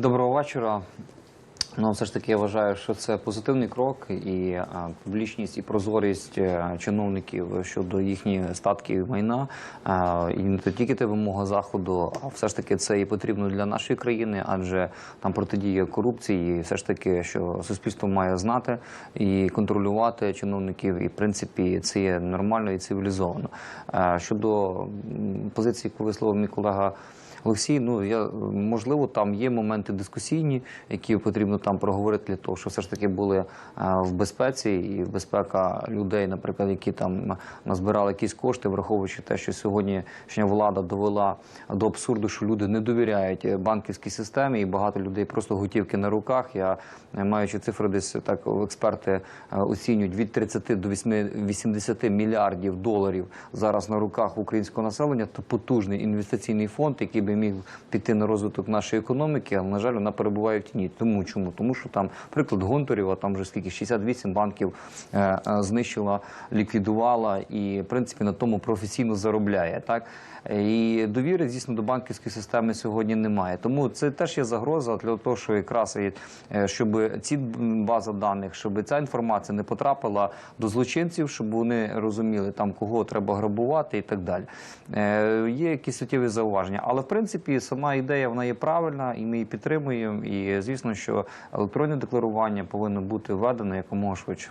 Доброго вечора. Ну, все ж таки, я вважаю, що це позитивний крок, і а, публічність і прозорість е, чиновників щодо їхніх статків майна. А, і не тільки це вимога заходу, а все ж таки це і потрібно для нашої країни, адже там протидія корупції, і все ж таки, що суспільство має знати і контролювати чиновників. І в принципі це є нормально і цивілізовано. А, щодо позиції, яку висловив мій колега. Олексій, ну я можливо, там є моменти дискусійні, які потрібно там проговорити для того, щоб все ж таки були е, в безпеці і безпека людей, наприклад, які там назбирали якісь кошти, враховуючи те, що сьогоднішня влада довела до абсурду, що люди не довіряють е, банківській системі, і багато людей просто готівки на руках. Я е, маючи цифри, десь так експерти оцінюють від 30 до 8 80 мільярдів доларів зараз на руках українського населення. То потужний інвестиційний фонд, який би міг піти на розвиток нашої економіки, але на жаль, вона перебуває в тіні. Тому чому? Тому що там приклад Гонтарєва, там вже скільки 68 банків е, е, знищила, ліквідувала і в принципі на тому професійно заробляє. Так і довіри дійсно до банківської системи сьогодні немає. Тому це теж є загроза для того, що якраз е, щоб ці база даних, щоб ця інформація не потрапила до злочинців, щоб вони розуміли там кого треба грабувати і так далі. Є якісь суттєві зауваження, але в принципі сама ідея вона є правильна, і ми її підтримуємо. І звісно, що електронне декларування повинно бути введено якомога швидше.